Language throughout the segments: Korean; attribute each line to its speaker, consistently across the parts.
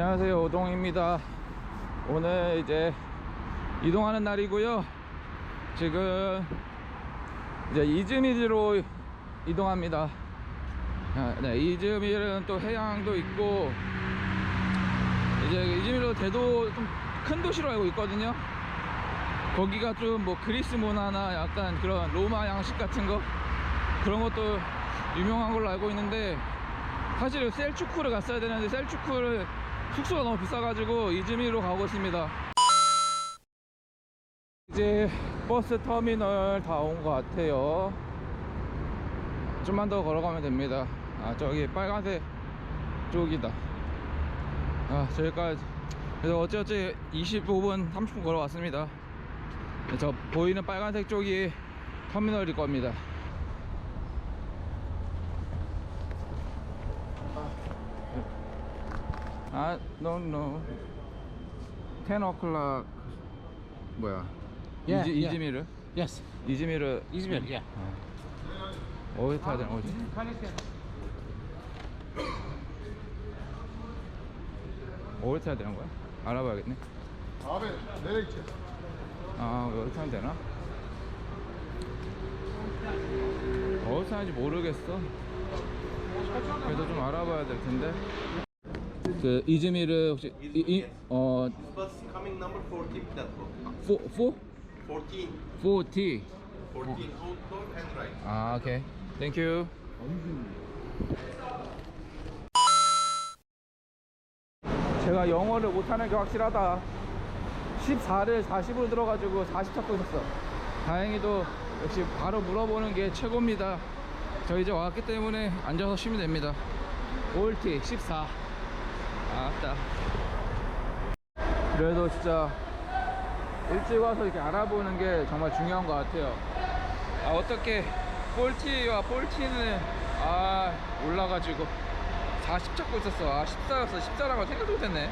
Speaker 1: 안녕하세요. 오동입니다. 오늘 이제 이동하는 날이고요. 지금 이제 이즈미즈로 이동합니다. 아, 네, 이즈미르는 또 해양도 있고 이제 이즈미르 대도 좀 큰 도시로 알고 있거든요. 거기가 좀 뭐 그리스 문화나 약간 그런 로마 양식 같은 거? 그런 것도 유명한 걸로 알고 있는데 사실 셀추크를 갔어야 되는데 셀추크를 숙소가 너무 비싸가지고 이즈미로 가고 있습니다. 이제 버스 터미널 다 온 것 같아요. 좀만 더 걸어가면 됩니다. 아 저기 빨간색 쪽이다. 아 저기까지. 그래서 어찌어찌 25분 30분 걸어왔습니다. 저 보이는 빨간색 쪽이 터미널일 겁니다 I don't know. 10 o'clock. 뭐야?
Speaker 2: Yeah,
Speaker 1: 이즈,
Speaker 2: yeah.
Speaker 1: 이즈미르?
Speaker 2: Yes,
Speaker 1: 이즈미르
Speaker 2: İzmir, yeah.
Speaker 1: 어디 타야 되는 거지? 어디 타야 되는 거야? 알아봐야겠네.
Speaker 3: Nereye gideceğiz?
Speaker 1: 아, 여기 타면 되나? 어디 타는지 모르겠어. 그래도 좀 알아봐야 될 텐데. 그 이즈미르 혹시 이, 이, 어
Speaker 4: Bus coming number 14 platform.
Speaker 1: 4 4
Speaker 4: 14.
Speaker 1: 4T
Speaker 4: 14 outdoor and right.
Speaker 1: 아 오케이 땡큐 제가 영어를 못하는 게 확실하다. 14를 40으로 들어가지고 40 찾고 있었어. 다행히도 역시 바로 물어보는 게 최고입니다. 저 이제 왔기 때문에 앉아서 쉬면 됩니다. 올티 14 아따 그래도 진짜 일찍 와서 이렇게 알아보는 게 정말 중요한 것 같아요. 아 어떻게 볼티와 볼티는 아 올라가지고 40 잡고 있었어. 아 14였어. 14라고 생각도 못했네.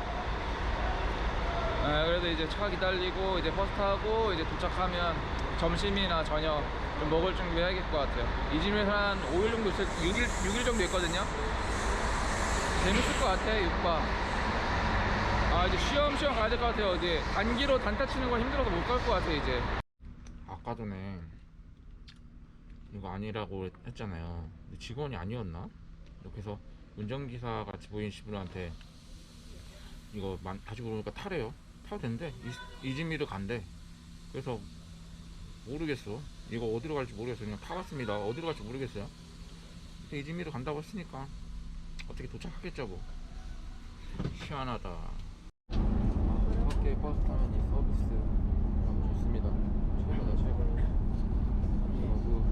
Speaker 1: 아 그래도 이제 차 기다리고 이제 버스 타고 이제 도착하면 점심이나 저녁 좀 먹을 준비 해야겠 것 같아요. 이 집에서 한 5일 정도 있을 6일, 6일 정도 있거든요 재밌을 것 같아 6박 아 이제 쉬엄쉬엄 가야 될 것 같아요 어디. 단기로 단타 치는 건 힘들어서 못 갈 것 같아 이제. 아까 전에 이거 아니라고 했잖아요. 근데 직원이 아니었나? 이렇게 해서 운전기사 같이 보이는 분한테 이거 만- 다시 물어보니까 타래요. 타도 된대. 이- 이즈미르 간대. 그래서 모르겠어. 이거 어디로 갈지 모르겠어. 그냥 타봤습니다. 어디로 갈지 모르겠어요. 이즈미르 간다고 했으니까 어떻게 도착하겠죠 뭐. 희한하다. 밖에 버스 타면 이 서비스 너무 좋습니다. 최고다 최고. 그리고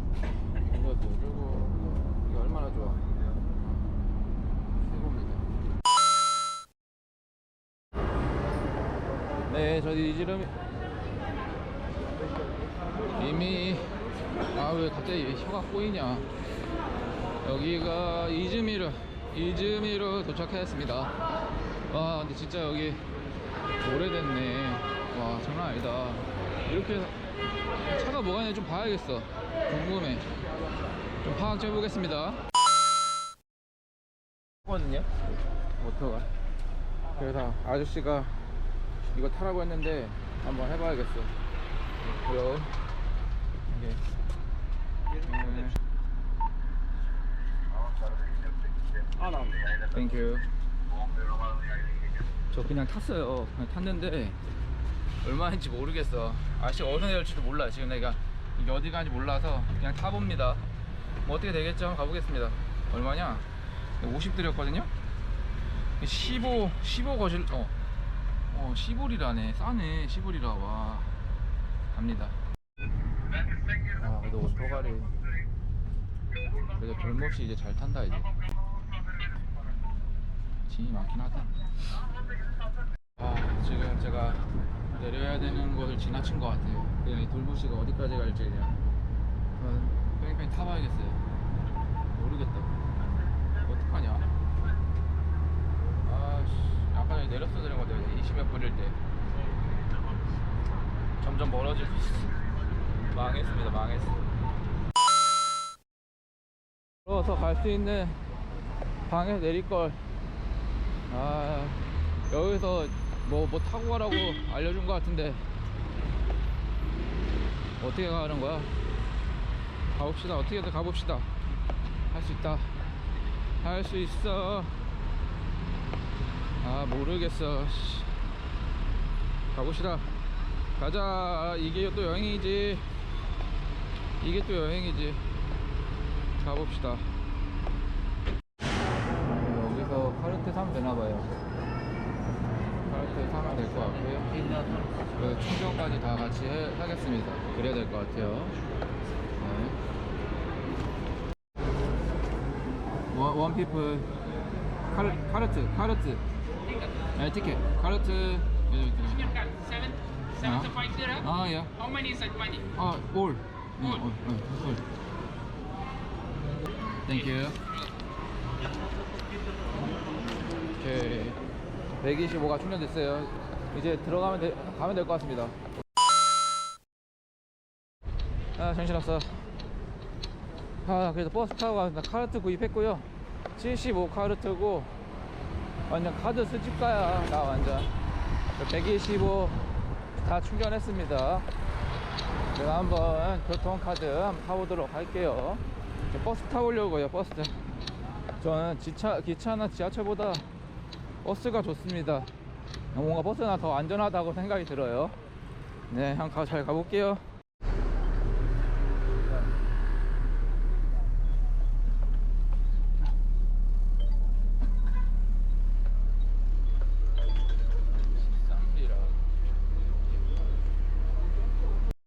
Speaker 1: 이거도 해주고 이거 얼마나 좋아. 최고입니다. 네 저희 이지름. 이미 아 왜 갑자기 혀가 꼬이냐. 여기가 이즈미르 이즈미르 도착했습니다. 와 근데 진짜 여기 오래됐네. 와 장난 아니다. 이렇게 차가 뭐가 있는지 좀 봐야겠어. 궁금해. 좀 파악 좀 해보겠습니다. 거든요? 모터가. 그래서 아저씨가 이거 타라고 했는데 한번 해봐야겠어. 그럼. 이게. 네. 땡큐 저 그냥 탔어요. 그냥 탔는데 얼마인지 모르겠어. 아직 어느 내릴지도 몰라. 지금 내가 이게 어디 가는지 몰라서 그냥 타봅니다. 뭐 어떻게 되겠죠? 한번 가보겠습니다. 얼마냐? 50 드렸거든요? 15 15 거실 어, 어 15리라네. 싸네. 15리라. 와. 갑니다. 아 그래도 오토가리. 그래도 별몹이 이제 잘 탄다 이제 짐이 많긴 하다. 아 지금 제가 내려야 되는 곳을 지나친 것 같아요. 그냥 이 돌부시가 어디까지 갈지 그냥 뺑뺑 타봐야겠어요. 모르겠다 어떡하냐? 아씨 아까 전에 내렸어야 되는 건데 20몇 분일 때. 점점 멀어지고 있어. 망했습니다 망했어. 걸어서 갈 수 있는 방에 내릴 걸 아 여기서 뭐, 뭐 타고 가라고 알려준 것 같은데 어떻게 가는 거야? 가봅시다. 어떻게든 가봅시다. 할 수 있다. 할 수 있어. 아, 모르겠어. 씨. 가봅시다. 가자. 이게 또 여행이지. 이게 또 여행이지. 가봅시다. 그 충전까지 다 같이 해, 하겠습니다. 그래야 될 것 같아요. 네. 원, 원 피플 카르, 카르트 카르트 네, 티켓 카르트
Speaker 2: zero.
Speaker 1: 아 예.
Speaker 2: How many is that money?
Speaker 1: 아 올. 네,
Speaker 2: 올.
Speaker 1: 올. 네, 올. 땡큐. 오케이. 125가 충전됐어요. 이제 들어가면 돼, 가면 될 것 같습니다. 아, 정신없어. 아, 그래도 버스 타고 가서 카르트 구입했고요. 75 카르트고, 완전 카드 수집가야, 나 완전. 125 다 충전했습니다. 제가 한번 교통카드 한번 타보도록 할게요. 저 버스 타보려고요, 버스. 저는 기차, 기차나 지하철보다 버스가 좋습니다. 뭔가 버스가 더 안전하다고 생각이 들어요. 네, 한번 가, 잘 가볼게요.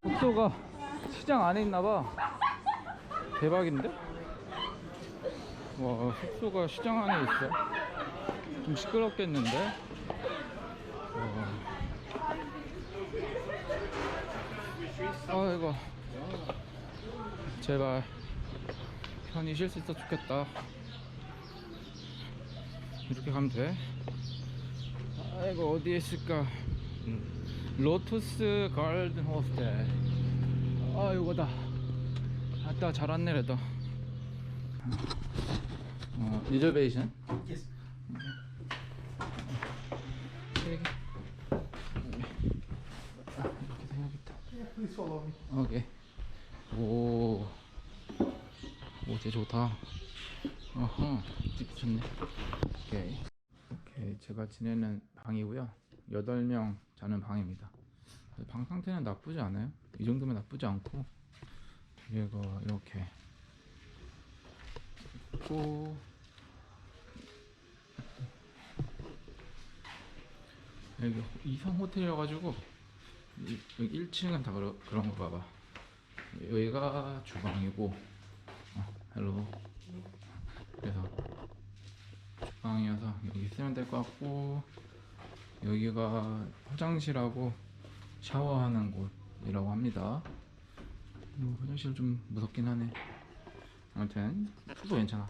Speaker 1: 숙소가 시장 안에 있나봐. 대박인데? 와, 숙소가 시장 안에 있어. 좀 시끄럽겠는데? 아이고. 제발. 편히 쉴 수 있어 좋겠다. 이렇게 가면 돼? 아이고, 어디에 있을까? 음. 로투스 가든 호스텔. 아, 이거다. 아따, 잘 그래도. 어, 리저베이션?
Speaker 4: Yes.
Speaker 3: Please follow me.
Speaker 1: 오케이. 오. 오, 진짜 좋다. 어허. 미쳤네. 오케이. 오케이. 제가 지내는 방이고요. 8명 자는 방입니다. 방 상태는 나쁘지 않아요. 이 정도면 나쁘지 않고. 그리고 이렇게. 있고. 여기 이성 호텔이어가지고 이- 여기 1층은 다 그러, 그런 거 봐봐. 여기가 주방이고 어, 헬로. 그래서 주방이어서 여기 쓰면 될 것 같고 여기가 화장실하고 샤워하는 곳이라고 합니다. 뭐 화장실 좀 무섭긴 하네. 아무튼 푸도 괜찮아.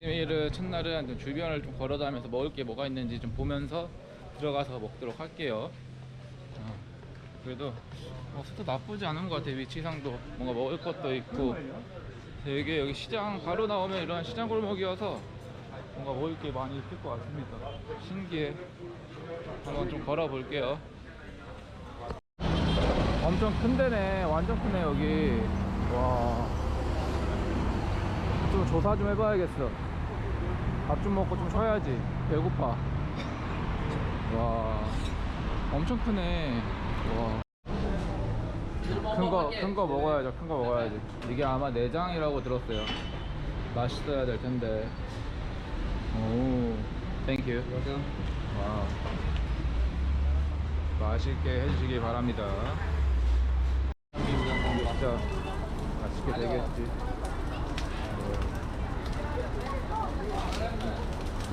Speaker 1: 일요일 첫날은 좀 주변을 좀 걸어다니면서 먹을 게 뭐가 있는지 좀 보면서 들어가서 먹도록 할게요. 어, 그래도 어, 나쁘지 않은 것 같아요. 위치상도 뭔가 먹을 것도 있고 되게 여기 시장 바로 나오면 이런 시장 골목이어서 뭔가 먹을 게 많이 있을 것 같습니다. 신기해. 한번 좀 걸어 볼게요. 엄청 큰 데네. 완전 크네 여기. 와. 좀 조사 좀 해봐야겠어. 밥 좀 먹고 좀 쉬어야지. 배고파. 와, 엄청 크네. 와. 큰 거, 큰 거 먹어야죠. 큰 거 먹어야지. 이게 아마 내장이라고 들었어요. 맛있어야 될 텐데. 오, 땡큐. 와. 맛있게 해주시기 바랍니다. 진짜 맛있게 되겠지.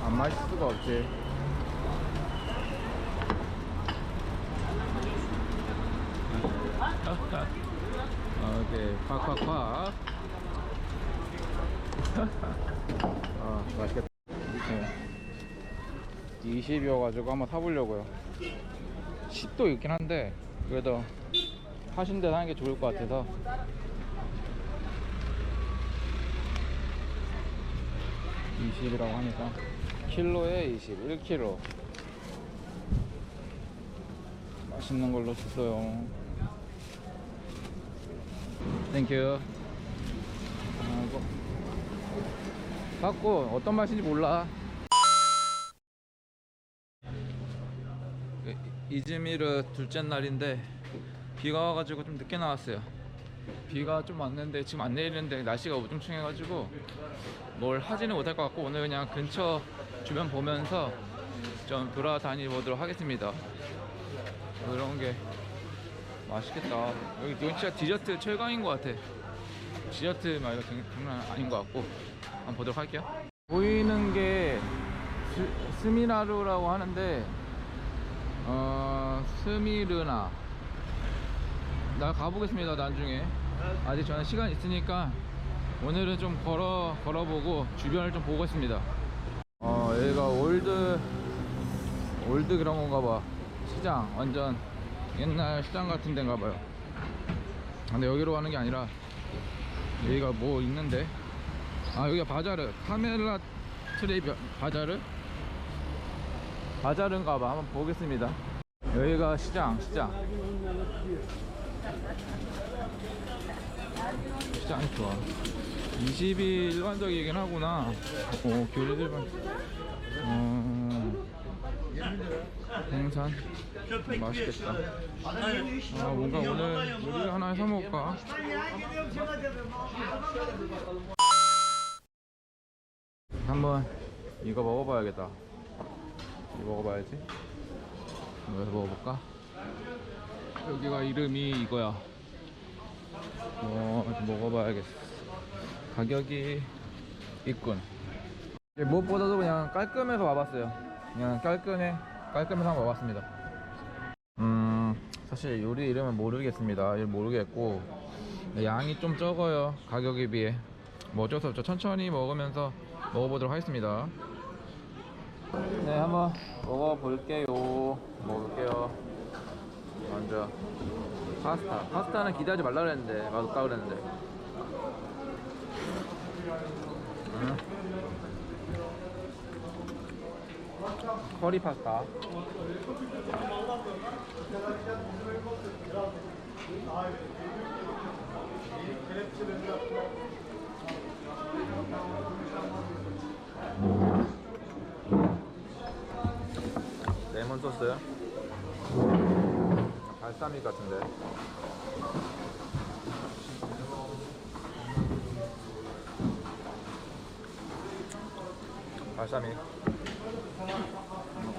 Speaker 1: 안 맛있을 수가 없지. 오케이, 콱콱콱. 아, 맛있겠다. 네. 20이어가지고 한번 사보려고요. 10도 있긴 한데, 그래도 하신 데 사는 게 좋을 것 같아서. 이십이라고 하니까 킬로에 20 1kg 맛있는 걸로 주세요 땡큐 갖고 어떤 맛인지 몰라. 이- 이즈미르 둘째 날인데 비가 와가지고 좀 늦게 나왔어요. 비가 좀 왔는데 지금 안 내리는데 날씨가 우중충해가지고 뭘 하지는 못할 것 같고 오늘 그냥 근처 주변 보면서 좀 돌아다니보도록 하겠습니다. 그런 게 맛있겠다. 여기 이건 진짜 디저트 최강인 것 같아. 디저트 막 이거 장- 장난 아닌 것 같고. 한번 보도록 할게요. 보이는 게 스, 스미나루라고 하는데 어 스미르나. 나 가보겠습니다 나중에. 아직 저는 시간 있으니까 오늘은 좀 걸어 걸어보고 주변을 좀 보고 있습니다. 어 여기가 올드 올드 그런 건가 봐. 시장 완전 옛날 시장 같은 데인가 봐요. 근데 여기로 가는 게 아니라 여기가 뭐 있는데? 아 여기가 바자르. 카멜라 트레이 벼- 바자르? 바자르인가 봐. 한번 보겠습니다. 여기가 시장 시장. 시장이 좋아. 20이 일반적이긴 하구나. 오 귤이 일반 어 생산? 맛있겠다. 아 뭔가 오늘 요리 하나 사 먹을까? 한번 이거 먹어봐야겠다. 이거 먹어봐야지. 이거 먹어볼까? 여기가 이름이 이거야. 어, 좀 먹어봐야겠어. 가격이 있군. 무엇보다도 그냥 깔끔해서 와봤어요. 그냥 깔끔해, 깔끔해서 한번 와봤습니다. 음, 사실 요리 이름은 모르겠습니다. 이름 모르겠고, 양이 좀 적어요. 가격에 비해. 뭐 어쩔 수 없죠. 천천히 먹으면서 먹어보도록 하겠습니다. 네, 한번 먹어볼게요. 먹을게요. 먼저. 파스타. 파스타는 기대하지 말라 그랬는데 맛없다 그랬는데. 음. 커리 파스타. 레몬 소스. 발사믹 같은데. 발사믹.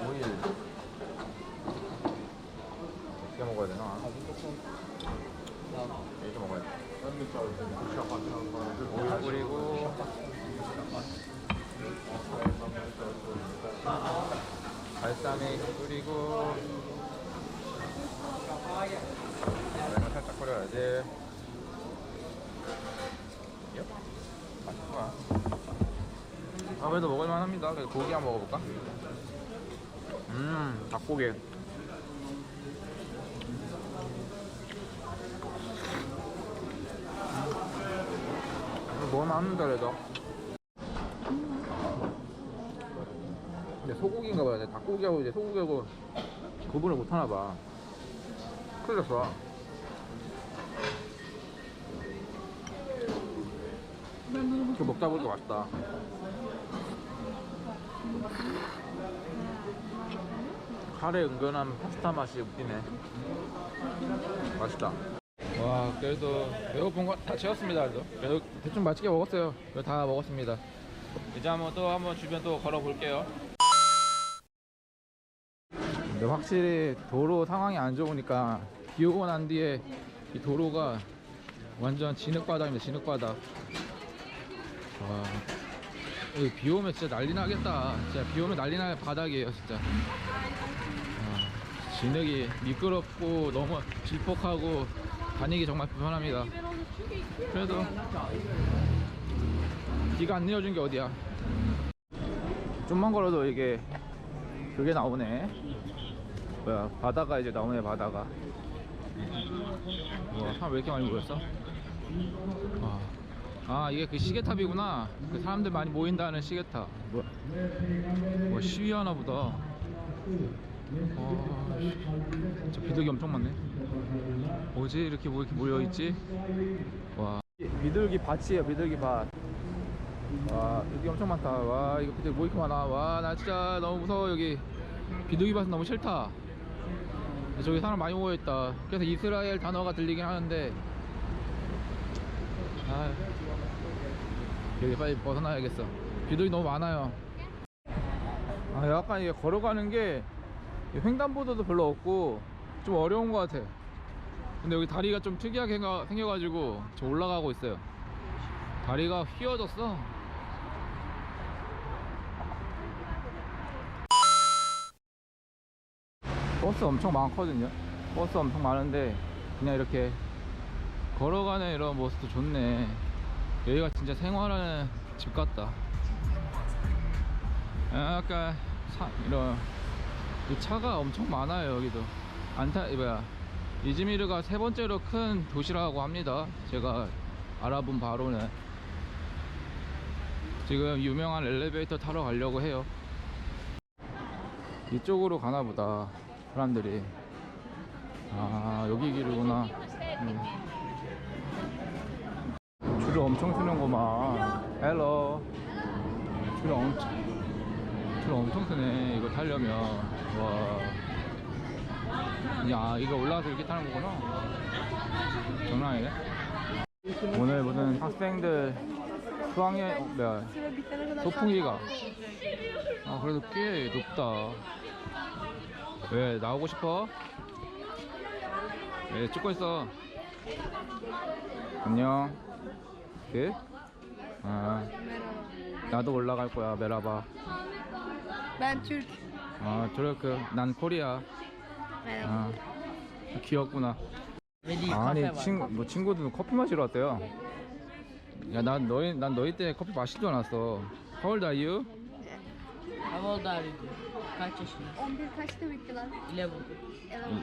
Speaker 1: 오일. 어떻게 먹어야 되나? 이렇게 먹어야 돼. 오일 뿌리고. 발사믹 뿌리고. 살짝 뿌려야지. 요 맛있구나. 아무래도 먹을만 합니다. 그래서 고기 한번 먹어볼까? 음, 닭고기. 음, 먹을만 합니다, 그래도. 근데 소고기인가 봐요. 닭고기하고 이제 소고기하고 구분을 못 하나 봐. 큰일 났어. 이렇게 먹다 보니까 맛있다. 카레 은근한 파스타 맛이 웃기네. 맛있다. 와, 그래도 배고픈 거 다 채웠습니다. 그래도. 그래도 대충 맛있게 먹었어요. 그래도 다 먹었습니다. 이제 한번 또 한번 주변 또 걸어볼게요. 근데 확실히 도로 상황이 안 좋으니까 비 오고 난 뒤에 이 도로가 완전 진흙바닥입니다. 진흙바닥. 와. 여기 비 오면 진짜 난리 나겠다. 진짜 비 오면 난리 날 바닥이에요, 진짜. 아, 진흙이 미끄럽고 너무 질퍽하고 다니기 정말 불편합니다. 그래도 비가 안 내려준 게 어디야? 좀만 걸어도 이게 그게 나오네. 뭐야 바다가 이제 나오네 바다가. 와 사람 왜 이렇게 많이 모였어? 와 아 이게 그 시계탑이구나. 그 사람들 많이 모인다는 시계탑. 뭐야? 뭐 시위하나 보다. 어, 저 비둘기 엄청 많네. 뭐지? 이렇게 뭐 이렇게 모여있지? 와. 비둘기 밭이에요 비둘기 밭와 비둘기 엄청 많다. 와 이거 비둘기 뭐 이렇게 많아? 와 나 진짜 너무 무서워 여기. 비둘기 밭은 너무 싫다. 저기 사람 많이 모여있다. 그래서 이스라엘 단어가 들리긴 하는데. 아 여기 빨리 벗어나야겠어. 비둘기 너무 많아요. 아 약간 이게 걸어가는 게 횡단보도도 별로 없고 좀 어려운 것 같아. 근데 여기 다리가 좀 특이하게 생겨- 생겨가지고 저 올라가고 있어요. 다리가 휘어졌어. 버스 엄청 많거든요. 버스 엄청 많은데 그냥 이렇게 걸어가는 이런 모습도 좋네 여기가 진짜 생활하는 집 같다. 약간 사, 이런 이 차가 엄청 많아요 여기도. 안타 이 뭐야. 이즈미르가 세 번째로 큰 도시라고 합니다. 제가 알아본 바로는. 지금 유명한 엘리베이터 타러 가려고 해요. 이쪽으로 가나 보다 사람들이. 아 여기 길이구나. 음. 줄을 엄청 서는구만. 헬로 줄 엄청 줄 엄청 서네 이거 타려면. 와야 이거 올라가서 이렇게 타는 거구나. 장난 아니네. 오늘 무슨 학생들 수학여 어, 뭐야 소풍기가. 아 그래도 꽤 높다. 왜 나오고 싶어? 왜 찍고 있어? 안녕. 예? 아 나도 올라갈 거야 메라바.
Speaker 5: Ben Türk.
Speaker 1: 아 저렇게 난 코리아.
Speaker 5: Merhaba.
Speaker 1: 아 귀엽구나. 아니 친구 뭐 친구들 커피 마시러 왔대요. 야 난 너희 난 너희 때 커피 마시지도 않았어. How old are you?
Speaker 6: How old are you? Kaç yaşındasın?
Speaker 5: 11 kaçta bittiler?
Speaker 6: 11.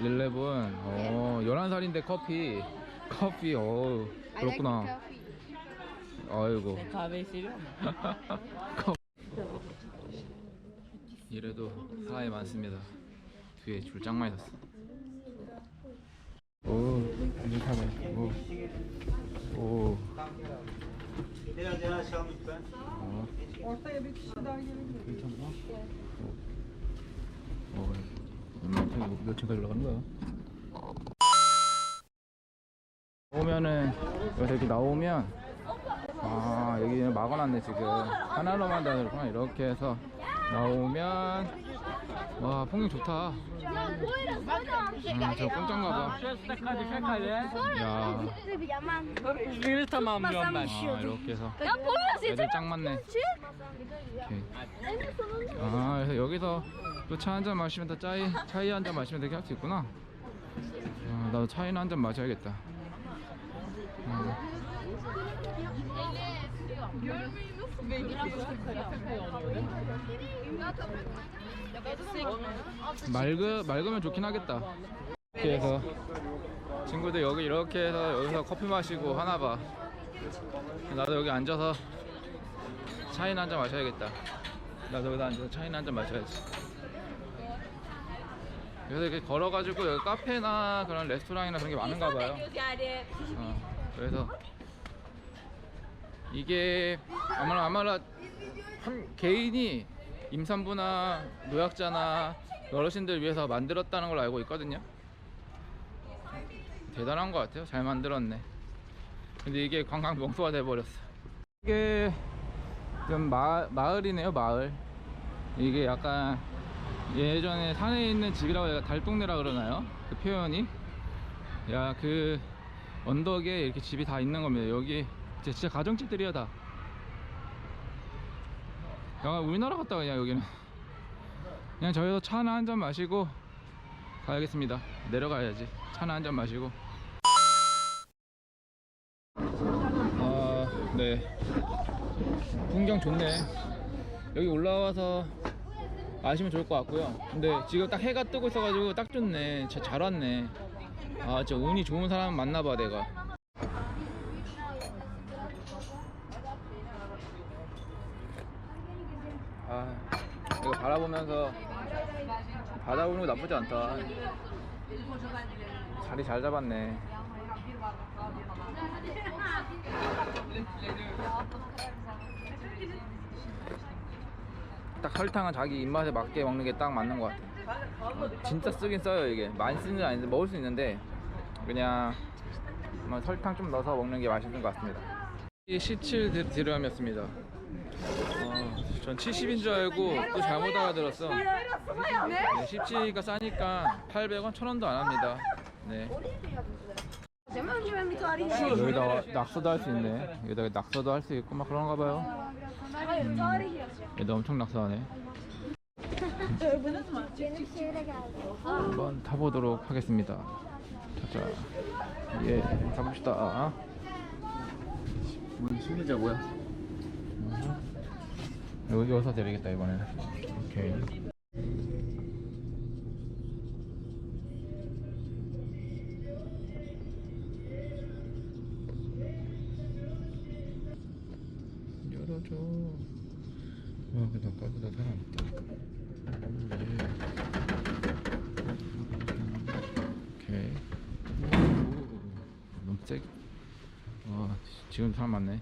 Speaker 1: 11. 어 11살인데 커피. 커피 어 그렇구나. 아이고. 이래도 사람이 많습니다. 뒤에 줄 짱 많이 섰어. 오, 완전 타네. 오, 오. 어.
Speaker 7: Ortaya bir kişi daha gelir.
Speaker 1: 괜찮나? 어, 몇 층, 몇 층까지 올라가는 거야? 오면은 여기서 이렇게 나오면 아 여기는 막아놨네 지금. 하나로만 다 그렇구나. 이렇게 해서 나오면 와 풍경 좋다. 음저
Speaker 6: da kadife kale.
Speaker 1: 야. 아, 이렇게 해서 애들 짱 많네. 오케이. 아 그래서 여기서 또 차 한 잔 마시면 더 짜이 차이 한 잔 마시면 되게 할 수 있구나. 아, 나도 차이나 한 잔 마셔야겠다. 어. 맑으, 맑으면 좋긴 하겠다. 이렇게 해서 친구들 여기 이렇게 해서 여기서 커피 마시고 하나봐. 나도 여기 앉아서 차이나 한 잔 마셔야겠다. 나도 여기다 앉아서 차이나 한 잔 마셔야지. 그래서 이렇게 걸어가지고 여기 카페나 그런 레스토랑이나 그런 게 많은가 봐요. 어, 그래서 이게 아마 아마라 한 개인이 임산부나 노약자나 어르신들 위해서 만들었다는 걸 알고 있거든요. 대단한 것 같아요. 잘 만들었네. 근데 이게 관광 명소가 돼버렸어. 이게 좀 마, 마을이네요, 마을. 이게 약간 예전에 산에 있는 집이라고 해야 달동네라 그러나요? 그 표현이? 야, 그 언덕에 이렇게 집이 다 있는 겁니다. 여기 진짜, 가정집들이야 다. 야, 우리나라 같다 그냥 여기는. 그냥 저기서 차나 한 잔 마시고 가야겠습니다. 내려가야지. 차나 한 잔 마시고. 아, 네. 풍경 좋네. 여기 올라와서 마시면 좋을 것 같고요. 근데 지금 딱 해가 뜨고 있어가지고 딱 좋네. 잘 왔네. 아, 진짜 운이 좋은 사람 만나봐 내가. 바라보면서 바다 보는 거 나쁘지 않다. 자리 잘 잡았네. 딱 설탕은 자기 입맛에 맞게 먹는 게 딱 맞는 것 같아. 어, 진짜 쓰긴 써요 이게. 많이 쓰는 건 아닌데 먹을 수 있는데 그냥 뭐 설탕 좀 넣어서 먹는 게 맛있는 것 같습니다. 17 디람이었습니다. 어, 전 70인 줄 알고 또 잘못 알아들었어. 네, 17가 싸니까 800원, 1000원도 안 합니다. 네. 여기다 낙서도 할 수 있네. 여기다가 낙서도 할 수 있고 막 그런가 봐요. 음, 얘도 엄청 낙서하네. 한번 타보도록 하겠습니다. 자, 예, 가봅시다. 뭐 심리자 뭐야? 여기 여기서 내리겠다 이번에는. 오케이. 열어줘. 와, 근데 아까보다 사람 있다. 예. 오케이. 오, 너무 세. 와, 지금 사람 많네.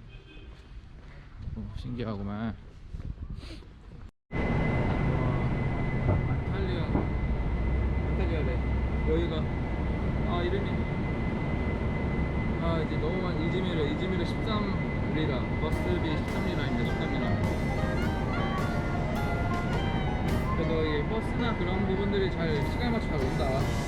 Speaker 1: 오, 신기하구만. 와, 안탈리아. 안탈리아래. 여기가, 아, 이름이. 아, 이제 너무 많이, 이즈미르, 이즈미르 13리라. 버스비 13리라입니다, 13리라. 그래도 이게 버스나 그런 부분들이 잘 시간에 맞춰 잘 온다.